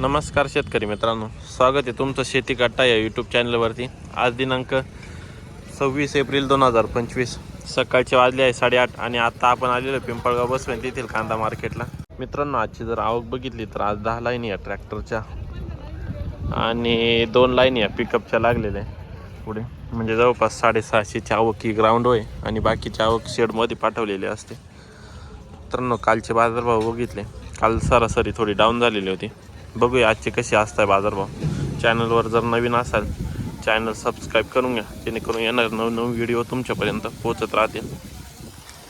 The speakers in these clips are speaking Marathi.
नमस्कार शेतकरी मित्रांनो. स्वागत आहे तुमचं शेती कट्टा या यूट्यूब चॅनलवरती आज दिनांक सव्वीस एप्रिल दोन हजार पंचवीस. सकाळचे वाजले आहे साडेआठ आणि आता आपण आलेलो पिंपळगाव बसवेन तेथील कांदा मार्केटला. मित्रांनो आजची जर आवक बघितली तर आज दहा लाईन या ट्रॅक्टरच्या आणि दोन लाईन या पिकअपच्या लागलेल्या आहे. पुढे म्हणजे जवळपास साडेसहाशेची आवक ही ग्राउंड होय आणि बाकीची आवक शेडमध्ये पाठवलेली असते. मित्रांनो कालचे बाजारभाव बघितले. काल सरासरी थोडी डाऊन झालेली होती. बघूया आजचे कसे असताय बाजारभाव. चॅनलवर जर नवीन असाल चॅनल सबस्क्राईब करून घ्या जेणेकरून येणार नवनवीन व्हिडिओ तुमच्यापर्यंत पोहोचत राहतील.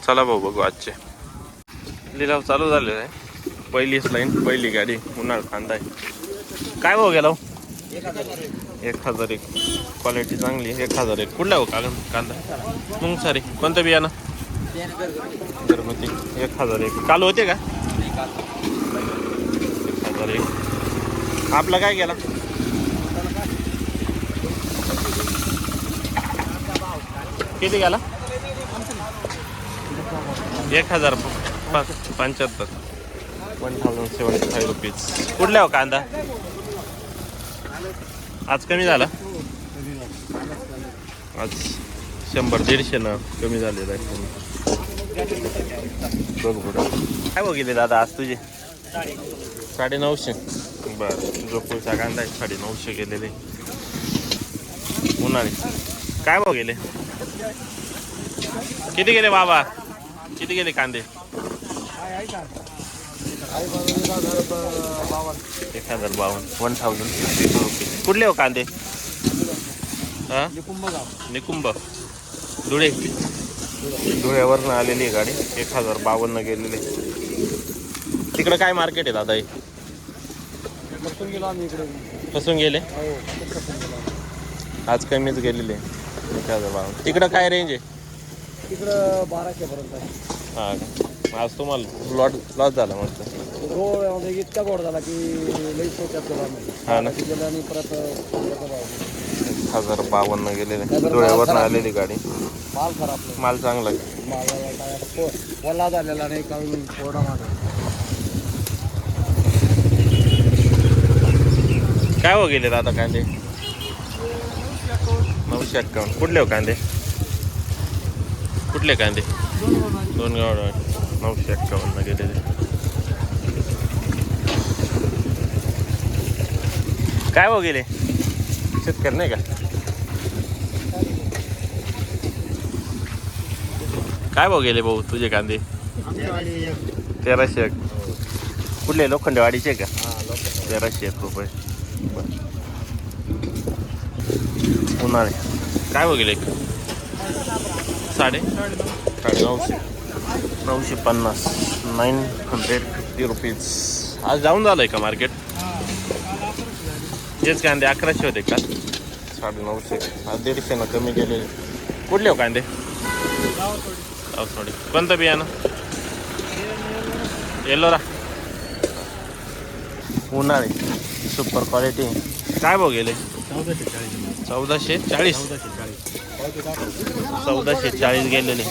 चला भाऊ बघू आजचे. लिलाव चालू झालेला आहे. पहिलीच लाईन पहिली गाडी उन्हाळ कांदा आहे. काय भाऊ गेला हो? एक हजार एक. क्वालिटी चांगली एक हजार एक. कुठला हो का कांदा? मग सारी कोणतं बियाणं? घरगुती. एक हजार एक. काल होते का? एक एक आपला काय गेला किती गेला? एक हजार पंच्याहत्तर. One thousand seventy five rupees. कुठल्या हो कांदा? आज कमी झाला? आज शंभर दीडशे ना कमी झालेला आहे बघ काय बघितले दादा आज तुझे? साडे नऊशे बरं जोपूरचा कांदा आहे साडे नऊशे गेलेले. उन्हाळी. काय भाव गेले? किती गेले बाबा? किती गेले कांदे? एक हजार बावन्न. वन थाउजंड ओके कुठले हो कांदे? हां? निकुंभ. धुळे. धुळ्यावरनं आलेली आहे गाडी. एक हजार बावन्न गेलेली. तिकडं काय मार्केट आहे दादा हे? गेलो आम्ही इकडे. फसून गेले? हो आज कमीच गेलेले. एक हजार बावन्न तिकडं काय रेंज आहे? तिकडं बाराशे पर्यंत आहे. हां का? आज तुम्हाला लॉट लॉस झाला मस्त. गोड म्हणजे इतका गोड झाला की लई सोच्यात गेलो आम्ही. हा ना. गेलो आणि परत भाव. एक हजार बावन्न गेलेले. धुळ्यावरनं आलेली गाडी. माल खराब. माल चांगला. आहे मालाला काय आता को- ओला झालेला नाही काही कोरडा माल आहे. काय हो गेले दादा कांदे? नऊशे अक्कावन्न कुठले हो कांदे? कुठले कांदे? दोन गावड नऊशे गेले गेलेले. काय हो गेले? शेतकरी नाही का? काय भाऊ गेले भाऊ तुझे कांदे? तेराशे एक. कुठले? लोखंडवाडीचे का? तेराशे एक रुपये. उन्हाळे. काय बघेल एक? साडे? साडे नऊशे. नऊशे पन्नास. नाईन हंड्रेड फिफ्टी रुपीज आज जाऊन झालं आहे का मार्केट जेच कांदे अकराशे होते का? साडे नऊशे. आज दीडशेनं कमी गेलेले कुठले हो कांदे? थोडी कोणतं बियाणं? येल्लोरा उन्हाळे. सुपर क्वालिटी काय भाव गेले? चौदाशे चाळीस. चौदाशे चाळीस गेलेले.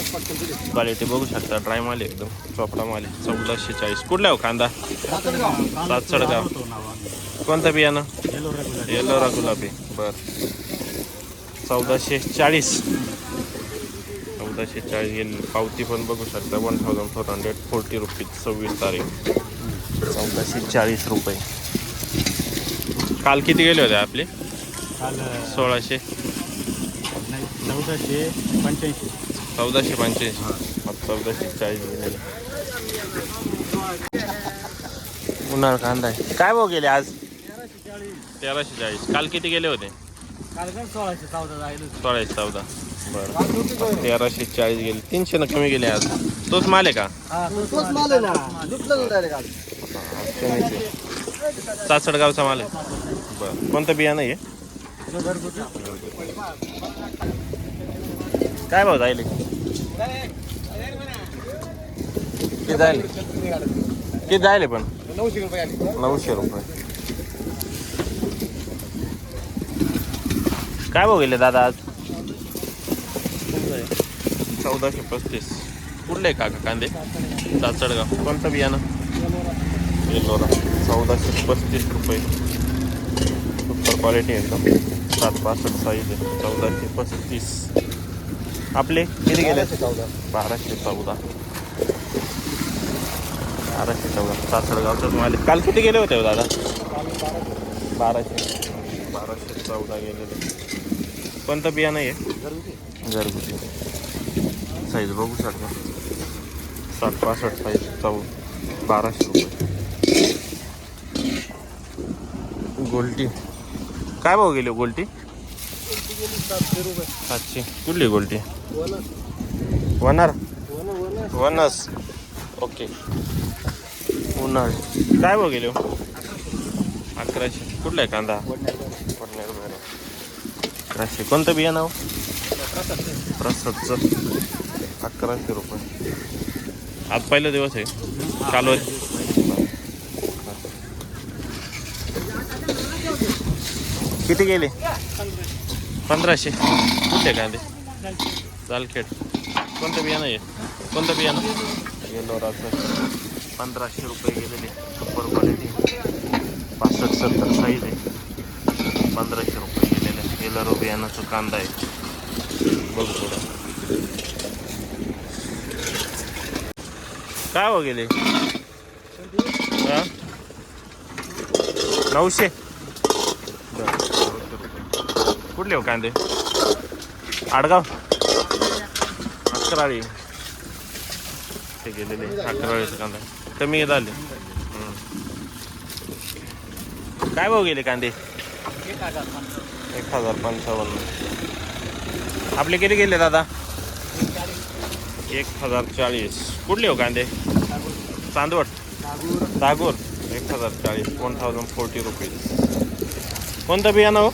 क्वालिटी बघू शकता ड्राय माल एकदम चोपडा माल चौदाशे चाळीस. कुठला हो कांदा? सात सडगाव कोणतं बियाणं? येलोरा गुलाबी. बर. चौदाशे चाळीस. चौदाशे चाळीस गेले पावती पण बघू शकता one thousand four hundred forty rupees सव्वीस तारीख. चौदाशे चाळीस रुपये. काल किती गेले होते आपले? काल सोळाशे. नाही चौदाशे पंच्याऐंशी. चौदाशे पंच्याऐंशी. चौदाशे चाळीस गेलेले उन्हाळ कांदा. आहे काय भाव गेले आज? तेराशे चाळीस. काल किती गेले होते? काल सोळाशे चौदा सोळाशे चौदा. बरं. तेराशे चाळीस गेले. तीनशे न कमी गेले आज. तोच माल आहे का? तोच माल आहे. बरं. कोणतं बियाणं आहे काय भाव जायले? किती जायले? किती जायले पण? नऊशे रुपये. नऊशे रुपये काय भाव गेले दादा आज? चौदाशे पस्तीस. कुठले काका कांदे? सासडगाव कोणतं बियाणं? येलोरा चौदाशे पस्तीस रुपये. सुपर क्वालिटी एकदम. सात पासष्ट साईज आहे. चौदाशे पस्तीस. आपले किती गेले? चौदा. बाराशे चौदा. बाराशे चौदा. सासरगावचं तुम्हाला काल किती गेले होते हो दादा? बाराशे. बाराशे चौदा गेलेले. कोणतं बियाणं आहे? घरगुती. साईज बघू शकता. सात पासष्ट साईज चौ बाराशे रुपये. गोल्टी काय भाव गेली हो गोल्टी? सातशे. कुठली गोल्टी? वनार. वनस. ओके. उन्हाळी. काय भाव गेले हो? अकराशे. कुठला आहे कांदा? पडणार बरं अकराशे. कोणतं बिया हो? प्रसादचं. अकराशे रुपये. आज पहिला दिवस आहे. चालू किती गेले? पंधराशे. कुठले कांदे जालखेड. कोणतं बियाणं आहे? कोणतं बियाणं? येलोराचं पंधराशे रुपये गेलेले. Super quality. पासष्ट सत्तर साईज आहे. पंधराशे रुपये गेलेले. येलोरो बियाणाचं कांदा आहे. बघू थोडं काय हो गेले? हा? नऊशे. कुठले हो कांदे? आडगाव? अकराळी ते गेलेले अकराळीचं कांदा. कमी झाले. काय भाऊ गेले कांदे? एक हजार पंचावन्न. आपले किती गेले दादा? एक हजार चाळीस. कुठले हो कांदे? चांदवड. दागोर. एक हजार चाळीस. वन थाउजंड फोर्टी रुपीज कोणतं बियाणं हो?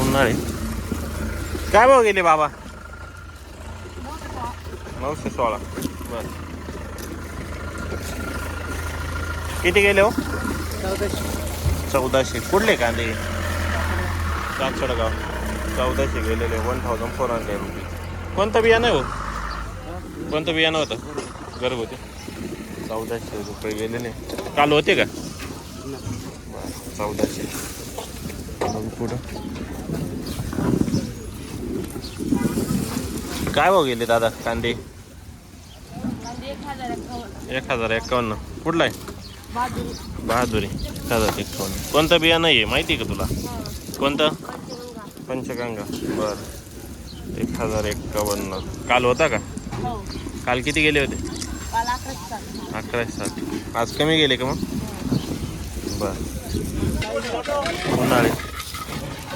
उन्हाळी. काय भाव गेले बाबा? नऊशे सोळा. बर. किती गेले हो? चौदाशे. कुठले कांदे? सातशेगाव चौदाशे गेलेले one thousand four hundred rupees कोणतं बियाणं आहे हो? कोणतं बियाणं होतं? घरगुती. चौदाशे रुपये गेलेले. काल होते का? चौदाशे. बघू पुढं. काय भाव गेले दादा कांदे? एक हजार एक्कावन्न कुठला आहे? बहादुरी. एक हजार एक्कावन्न कोणतं बियाणं आहे माहिती का तुला? कोणतं? पंचगंगा. बर. एक हजार एक्कावन्न काल होता का? काल किती गेले होते? अकराशे साठ. आज कमी गेले का मग? बर. उन्हाळी.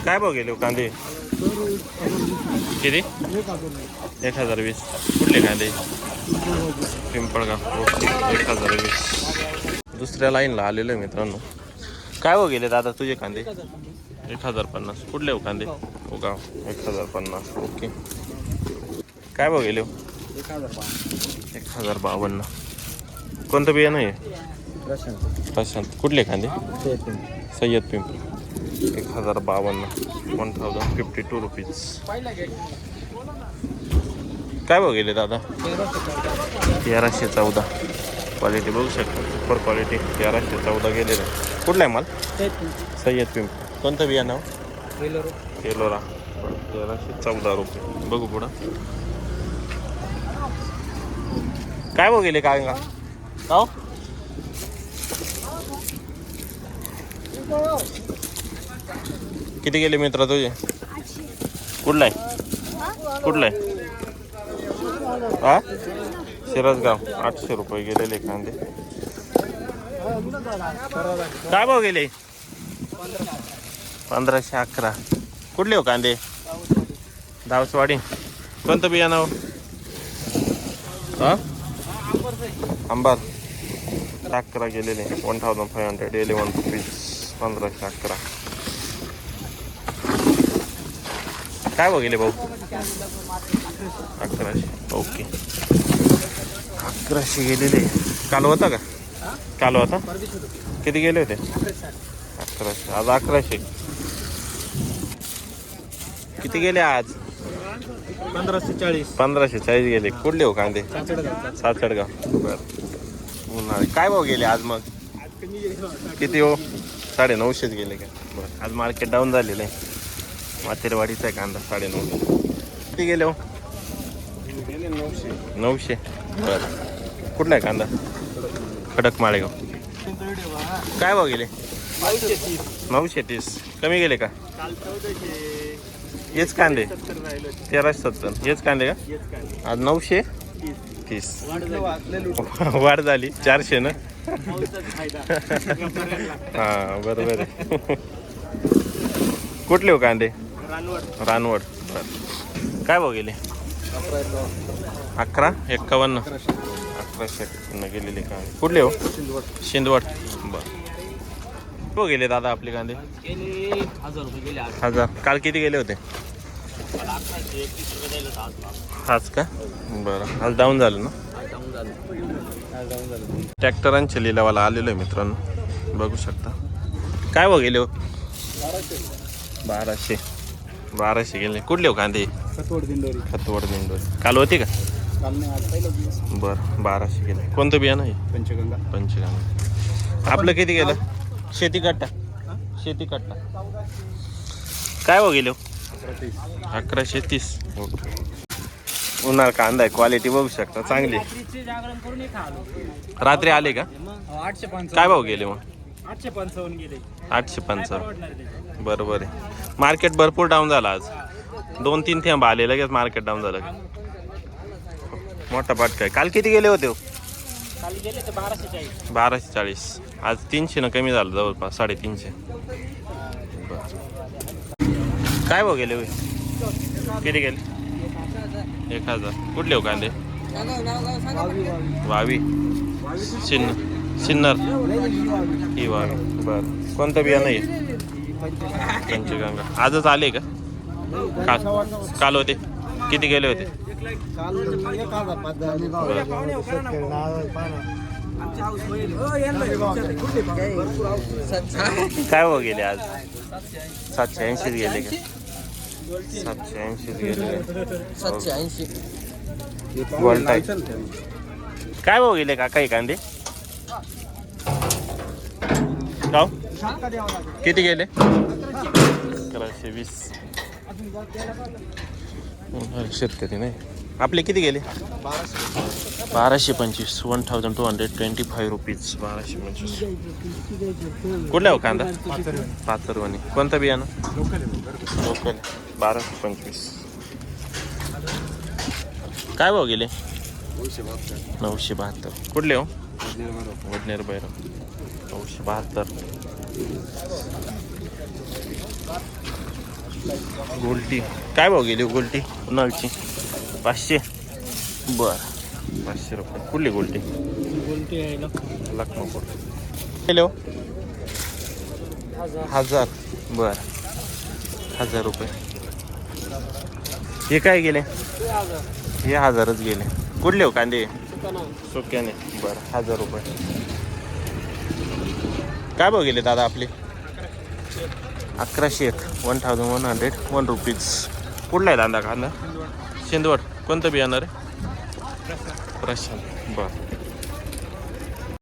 काय भाव गेले हो कांदे? किती? एक हजार वीस. कुठले कांदे? पिंपळगाव. ओके एक हजार वीस. दुसऱ्या लाईनला आलेलो आहे मित्रांनो. काय हो गेले दादा तुझे कांदे? एक हजार पन्नास. कुठले हो कांदे? हो गाव एक हजार पन्नास. ओके. काय भाव गेले हो? एक हजार बावन्न. कोणतं बियाणं आहे? प्रशांत. कुठले कांदे ते सय्यद पिंपरी. एक हजार बावन्न. One thousand fifty two rupees काय भाव गेले दादा? तेराशे चौदा. क्वालिटी बघू शकता. सुपर क्वालिटी तेराशे चौदा गेलेलं. कुठला आहे माल? सय्यद पिंपरी. कोणतं बियाणं हो? केलोरा तेराशे चौदा रुपये. बघू पुढं. काय भाव गेले काय का किती गेले मित्र तुझे? कुठला आहे? कुठला आहे? हा? शिरसगाव. आठशे रुपये गेलेले कांदे. काय भाव गेले? पंधराशे अकरा. कुठले हो कांदे? दावसवाडी. कोणतं बियाणं हो? हा? अंबार. अकरा गेलेले. One thousand five hundred eleven rupees पंधराशे अकरा. काय गेले भाऊ? अकराशे. ओके. अकराशे गेलेले. काल होता का? काल होता? किती गेले होते? अकराशे. आज अकराशे. किती गेले आज? पंधराशे चाळीस. पंधराशे चाळीस गेले. कुठले हो कांदे? सासडगाव बर. काय भाव गेले आज मग? किती हो? साडे नऊशेच गेले का? बरं आज मार्केट डाऊन झालेलं आहे. मातेरवाडीचा आहे कांदा साडे नऊशे किती गेले हो? नऊशे. नऊशे बरं. कुठला आहे कांदा खडक माळेगाव. काय भाव गेले? नऊशे तीस. कमी गेले का? हेच कांदे. तेराशे सत्तर. हेच कांदे का? आज नऊशे तीस. वाढ झाली. चारशे ना? हां बरोबर आहे. कुठले हो कांदे? रानवड. बरं. काय भाव गेले? अकरा? एक्कावन्न. अकराशे एक्कावन्न गेलेले कांदे कुठले हो? शिंदवड. बरं. हो गेले दादा आपले कांदे? गेले हजार रुपये गेले आज हजार. काल किती गेले होते अकराशे एकतीस रुपये द्यायला आज का? बरं. आज डाऊन झालं ना? ट्रॅक्टरांच्या लिलावाला आलेलो आहे मित्रांनो. बघू शकता. काय हो गेले हो? बाराशे. बाराशे गेले. कुठले हो कांदे? दिंडोरी. खतवड दिंडोरी. काल होती का? बरं. बाराशे गेले. कोणतं बियाणं आहे? पंचगंगा. पंचगांग. आपलं किती गेलं? शेती कट्टा. शेती कट्टा. काय हो गेले? अकराशे तीस. ओके. उन्हाळ कांदा आहे क्वालिटी बघू शकता चांगली. आहे. जागरण करून एक आलो रात्री आले का? मग आठशे पंचावन्न काय भाव गेले मग? आठशे पंचावन्न. गेले आठशे पंचावन्न परवडणार. बरोबर आहे. मार्केट भरपूर डाऊन झालं आज. दोन तीन थेंब आले लगेच मार्केट डाऊन झालं मोठा पाटका आहे. काल किती गेले होते हो? काल गेले ते बाराशे चाळीस. बाराशे चाळीस आज तीनशे न कमी झालं जवळपास साडेतीनशे. काय भाव गेले किती गेले? एक हजार. कुठले हो कांदे? वावी. सिन्न सिन्नर. ही वावी. बरं. कोणतं बियाणं आहे? पंचगंगा. आजच आले का? काल. काल होते. किती गेले होते? काय हो गेले आज? सातशे ऐंशीच गेले का? सातशे ऐंशीच गेले. सातशे ऐंशी गोल्ड काय भाऊ गेले काका हे कांदे? किती गेले? अकराशे वीस. शेतकरी नाही. आपले किती गेले? बाराशे पंचवीस one thousand two hundred twenty five rupees बाराशे पंचवीस. कुठला हो कांदा? पातरवणी कोणता बियाणं? लोकल. बाराशे पंचवीस. काय भाव गेले? नऊशे बहात्तर. कुठले हो? वडनेर बैरव नऊशे बहात्तर. गोल्टी. काय भाव गेली गोलटी हो गोल्टी? उन्हाळची पाचशे. बरं. पाचशे रुपये कुठली गोल्टी? बोलते आहे ना. लखनौ गेले हो हजार. बर. हजार रुपये. हे काय गेले? हे हजारच गेले. कुठले हो कांदे? सुक्याने. बरं हजार रुपये. काय भाव गेले दादा आपले? अकराशे एक. One thousand one hundred one rupees कुठला आहे दादा कांदा? शिंदवड. कोणतं बियाणार आहे प्रशांत बरं